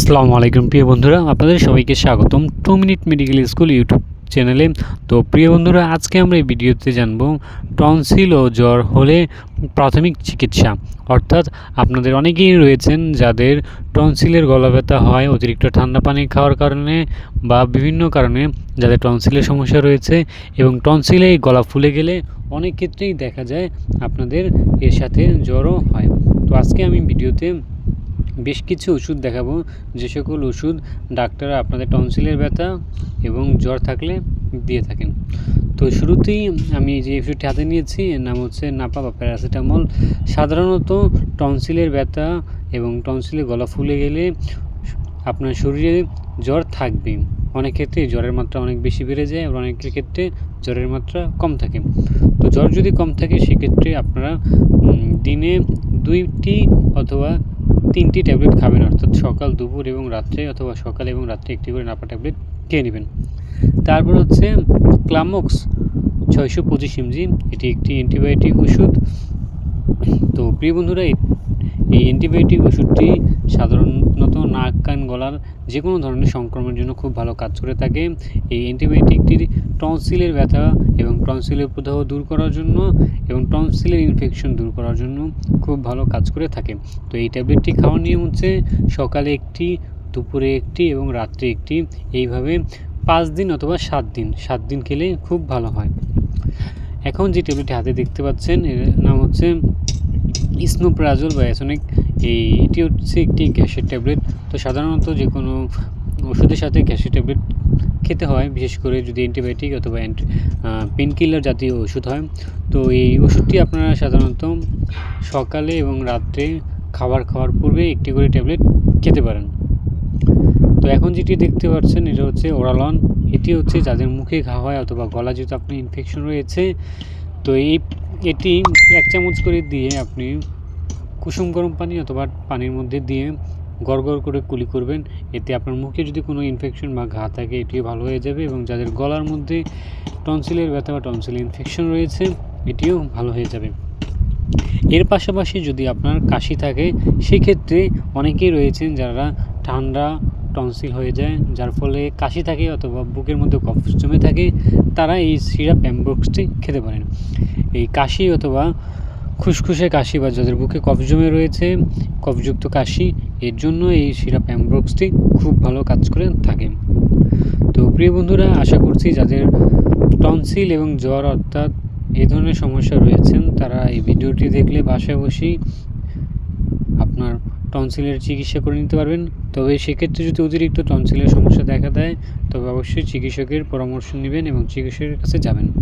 আসসালামু আলাইকুম, প্রিয় বন্ধুরা। আপনাদের সবাইকে স্বাগতম two minute medical school YouTube চ্যানেলে। তো প্রিয় বন্ধুরা, আজকে আমরা এই ভিডিওতে জানব টনসিল ও জ্বর হলে প্রাথমিক চিকিৎসা। অর্থাৎ আপনাদের অনেকেই রয়েছেন যাদের টনসিলের গলা ব্যথা হয়, অতিরিক্ত ঠান্ডা পানি খাওয়ার কারণে বা বিভিন্ন কারণে যাদের টনসিলের সমস্যা রয়েছে এবং টনসিলে গলা ফুলে গেলে অনেক ক্ষেত্রেই দেখা যায় আপনাদের এর সাথে জ্বরও হয়। তো আজকে আমি ভিডিওতে বেশ কিছু ওষুধ দেখাবো। যে সকল ওষুধ ডাক্তাররা আপনাদের টনসিলের ব্যথা এবং জ্বর থাকলে দিয়ে থাকেন। তো শুরুতেই আমি যে ওষুধটি হাতে নিয়েছি, এর নাম হচ্ছে নাপা বা প্যারাসিটামল। সাধারণত টনসিলের ব্যথা এবং টনসিলে গলা ফুলে গেলে আপনার শরীরে জ্বর থাকবে। অনেক ক্ষেত্রে জ্বরের মাত্রা অনেক বেশি বেড়ে যায় আর অনেকের ক্ষেত্রে জ্বরের মাত্রা কম থাকে। তো জ্বর যদি কম থাকে, সেক্ষেত্রে আপনারা দিনে দুইটি অথবা তিনটি ট্যাবলেট খাবেন, অর্থাৎ সকাল, দুপুর এবং রাত্রে অথবা সকাল এবং রাত্রে একটি করে নাপা ট্যাবলেট খেয়ে নেবেন। তারপর হচ্ছে ক্লামক্স ছয়শো পঁচিশ এমজি, এটি একটি অ্যান্টিবায়োটিক ওষুধ। তো প্রিয় বন্ধুরা এই- অ্যান্টিবায়োটিক ওষুধটি সাধারণত নাক, কান, গলার যে কোনো ধরনের সংক্রমণের জন্য খুব ভালো কাজ করে থাকে। এই অ্যান্টিবায়োটিকটির টনসিলের ব্যথা এবং টনসিলের প্রদাহ দূর করার জন্য এবং টনসিলের ইনফেকশন দূর করার জন্য খুব ভালো কাজ করে থাকে। তো এই ট্যাবলেটটি খাওয়ার নিয়ম হচ্ছে সকালে একটি, দুপুরে একটি এবং রাত্রে একটি। এইভাবে পাঁচ দিন অথবা সাত দিন সাত দিন খেলে খুব ভালো হয়। এখন যে ট্যাবলেটটি হাতে দেখতে পাচ্ছেন, এর নাম হচ্ছে স্নোপ্রাজল বা অ্যাসনিক, এই এটি হচ্ছে একটি গ্যাসের ট্যাবলেট। তো সাধারণত যে কোনো ওষুধের সাথে গ্যাসের ট্যাবলেট খেতে হয়, বিশেষ করে যদি অ্যান্টিবায়োটিক অথবা পেন কিলার জাতীয় ওষুধ হয়। তো এই ওষুধটি আপনারা সাধারণত সকালে এবং রাত্রে খাবার খাওয়ার পূর্বে একটি করে ট্যাবলেট খেতে পারেন। তো এখন যেটি দেখতে পাচ্ছেন, এটা হচ্ছে ওরালন। এটি হচ্ছে যাদের মুখে ঘা হয় অথবা গলা যেহেতু আপনার ইনফেকশন রয়েছে, তো এই এটি এক চামচ করে দিয়ে আপনি কুসুম গরম পানি অথবা পানির মধ্যে দিয়ে গড়গড় করে কুলি করবেন। এতে আপনার মুখে যদি কোনো ইনফেকশন বা ঘা থাকে, এটিও ভালো হয়ে যাবে এবং যাদের গলার মধ্যে টনসিলের ব্যথা বা টনসিল ইনফেকশন রয়েছে, এটিও ভালো হয়ে যাবে। এর পাশাপাশি যদি আপনার কাশি থাকে, সেক্ষেত্রে অনেকেই রয়েছেন যারা ঠান্ডা টনসিল হয়ে যায়, যার ফলে কাশি থাকে অথবা বুকের মধ্যে কফ জমে থাকে, তারা এই সিরাপ প্যাম্বক্সটি খেতে পারেন। এই কাশি অথবা খুসখুসে কাশি বা যাদের বুকে কফ জমে রয়েছে, কফযুক্ত কাশি, এর জন্য এই সিরাপ অ্যাম্ব্রক্সটি খুব ভালো কাজ করে থাকে। তো প্রিয় বন্ধুরা, আশা করছি যাদের টনসিল এবং জ্বর অর্থাৎ এই ধরনের সমস্যা রয়েছেন, তারা এই ভিডিওটি দেখলে বাসায় বসেই টনসিলের চিকিৎসা করে নিতে পারবেন। তবে সেক্ষেত্রে যদি অতিরিক্ত টনসিলের সমস্যা দেখা দেয়, তবে অবশ্যই চিকিৎসকের পরামর্শ নেবেন এবং চিকিৎসকের কাছে যাবেন।